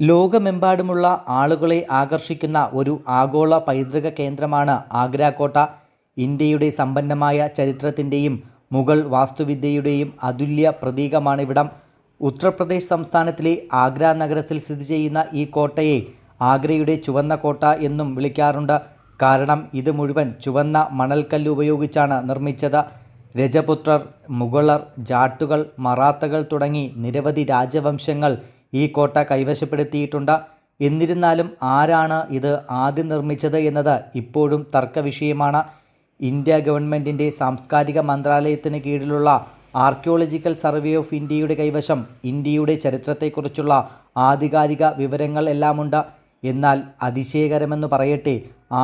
ലോകമെമ്പാടുമുള്ള ആളുകളെ ആകർഷിക്കുന്ന ഒരു ആഗോള പൈതൃക കേന്ദ്രമാണ് ആഗ്ര കോട്ട. ഇന്ത്യയുടെ സമ്പന്നമായ ചരിത്രത്തിന്റെയും മുഗൾ വാസ്തുവിദ്യയുടെയും അതുല്യ പ്രതീകമാണിവിടം. ഉത്തർപ്രദേശ് സംസ്ഥാനത്തിലെ ആഗ്ര നഗരത്തിൽ സ്ഥിതി ചെയ്യുന്ന ഈ കോട്ടയെ ആഗ്രയുടെ ചുവന്ന കോട്ട എന്നും വിളിക്കാറുണ്ട്. കാരണം ഇത് മുഴുവൻ ചുവന്ന മണൽക്കല്ല് ഉപയോഗിച്ചാണ് നിർമ്മിച്ചത്. രജപുത്രർ മുഗളർ ജാട്ടുകൾ മറാത്തകൾ തുടങ്ങി നിരവധി രാജവംശങ്ങൾ ഈ കോട്ട കൈവശപ്പെടുത്തിയിട്ടുണ്ട്? എന്നിരുന്നാലും ആരാണ് ഇത് ആദ്യം നിർമ്മിച്ചത് എന്നത് ഇപ്പോഴും തർക്കവിഷയമാണ്. ഇന്ത്യ ഗവൺമെന്റിന്റെ സാംസ്കാരിക മന്ത്രാലയത്തിന് കീഴിലുള്ള ആർക്കിയോളജിക്കൽ സർവേ ഓഫ് ഇന്ത്യയുടെ കൈവശം ഇന്ത്യയുടെ ചരിത്രത്തെക്കുറിച്ചുള്ള ആധികാരിക വിവരങ്ങൾ എല്ലാമുണ്ട്. എന്നാൽ അതിശയകരമെന്ന് പറയട്ടെ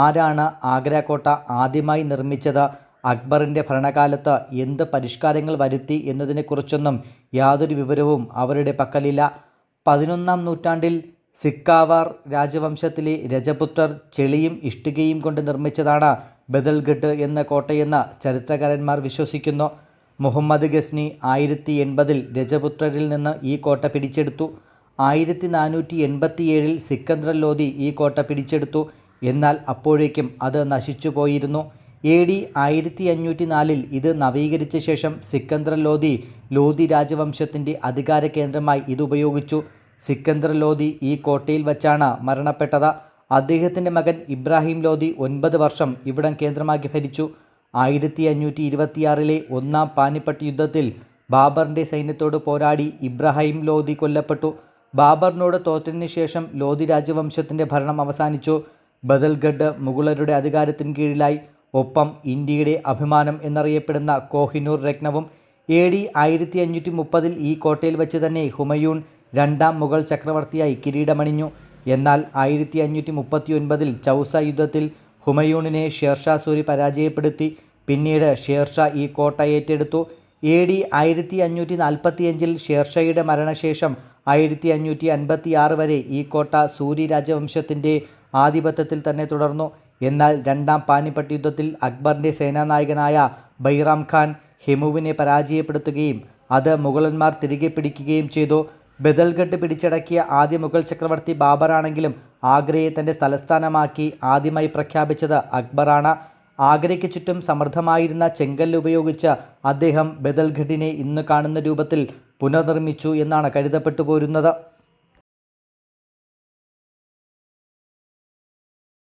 ആരാണ് ആഗ്ര കോട്ട ആദ്യമായി നിർമ്മിച്ചത്? അക്ബറിന്റെ ഭരണകാലത്ത് എന്ത് പരിഷ്കാരങ്ങൾ വരുത്തി എന്നതിനെക്കുറിച്ചൊന്നും യാതൊരു വിവരവും അവരുടെ പക്കലില്ല. പതിനൊന്നാം നൂറ്റാണ്ടിൽ സിക്കാവാർ രാജവംശത്തിലെ രജപുത്രർ ചെളിയും ഇഷ്ടികയും കൊണ്ട് നിർമ്മിച്ചതാണ് ബദൽഗഡ് എന്ന കോട്ടയെന്ന ചരിത്രകാരന്മാർ വിശ്വസിക്കുന്നു. മുഹമ്മദ് ഗസ്നി ആയിരത്തി എൺപതിൽ രജപുത്രരിൽ നിന്ന് ഈ കോട്ട പിടിച്ചെടുത്തു. ആയിരത്തി നാനൂറ്റി എൺപത്തിയേഴിൽ സിക്കന്ദ്രൻ ലോധി ഈ കോട്ട പിടിച്ചെടുത്തു. എന്നാൽ അപ്പോഴേക്കും അത് നശിച്ചു പോയിരുന്നു. എ ഡി ആയിരത്തി അഞ്ഞൂറ്റി നാലിൽ ഇത് നവീകരിച്ച ശേഷം സിക്കന്ദർ ലോധി ലോധി രാജവംശത്തിന്റെ അധികാര കേന്ദ്രമായി ഇത് ഉപയോഗിച്ചു. സിക്കന്ദർ ലോധി ഈ കോട്ടയിൽ വച്ചാണ് മരണപ്പെട്ടത്. അദ്ദേഹത്തിന്റെ മകൻ ഇബ്രാഹിം ലോധി ഒൻപത് വർഷം ഇവിടം കേന്ദ്രമാക്കി ഭരിച്ചു. ആയിരത്തി അഞ്ഞൂറ്റി ഇരുപത്തിയാറിലെ ഒന്നാം പാനിപ്പട്ട് യുദ്ധത്തിൽ ബാബറിന്റെ സൈന്യത്തോട് പോരാടി ഇബ്രാഹിം ലോധി കൊല്ലപ്പെട്ടു. ബാബറിനോട് തോറ്റതിന് ശേഷം ലോധി രാജവംശത്തിന്റെ ഭരണം അവസാനിച്ചു. ബദൽഗഡ് മുഗളരുടെ അധികാരത്തിന് കീഴിലായി. ഒപ്പം ഇന്ത്യയുടെ അഭിമാനം എന്നറിയപ്പെടുന്ന കോഹിനൂർ രത്നവും എ ഡി ആയിരത്തി അഞ്ഞൂറ്റി മുപ്പതിൽ ഈ കോട്ടയിൽ വെച്ച് തന്നെ ഹുമയൂൺ രണ്ടാം മുഗൾ ചക്രവർത്തിയായി കിരീടമണിഞ്ഞു. എന്നാൽ ആയിരത്തി അഞ്ഞൂറ്റി മുപ്പത്തി ഒൻപതിൽ ചൗസ യുദ്ധത്തിൽ ഹുമയൂണിനെ ഷേർഷാ സൂരി പരാജയപ്പെടുത്തി. പിന്നീട് ഷേർഷാ ഈ കോട്ട ഏറ്റെടുത്തു. എ ഡി ആയിരത്തി അഞ്ഞൂറ്റി നാൽപ്പത്തിയഞ്ചിൽ ഷേർഷയുടെ മരണശേഷം ആയിരത്തി അഞ്ഞൂറ്റി അൻപത്തി ആറ് വരെ ഈ കോട്ട സൂരി രാജവംശത്തിന്റെ ആധിപത്യത്തിൽ തന്നെ തുടർന്നു. എന്നാൽ രണ്ടാം പാനിപ്പട്ട് യുദ്ധത്തിൽ അക്ബറിന്റെ സേനാനായകനായ ബൈറാം ഖാൻ ഹിമുവിനെ പരാജയപ്പെടുത്തുകയും അത് മുഗളന്മാർ തിരികെ പിടിക്കുകയും ചെയ്തു. ബദൽഗഡ് പിടിച്ചടക്കിയ ആദ്യ മുഗൾ ചക്രവർത്തി ബാബറാണെങ്കിലും ആഗ്രയെ തന്റെ തലസ്ഥാനമാക്കി ആദ്യമായി പ്രഖ്യാപിച്ചത് അക്ബറാണ്. ആഗ്രയ്ക്ക് ചുറ്റും സമൃദ്ധമായിരുന്ന ചെങ്കല്ല് ഉപയോഗിച്ച് അദ്ദേഹം ബദൽഗഡിനെ ഇന്ന് കാണുന്ന രൂപത്തിൽ പുനർനിർമ്മിച്ചു എന്നാണ് കരുതപ്പെട്ടു പോരുന്നത്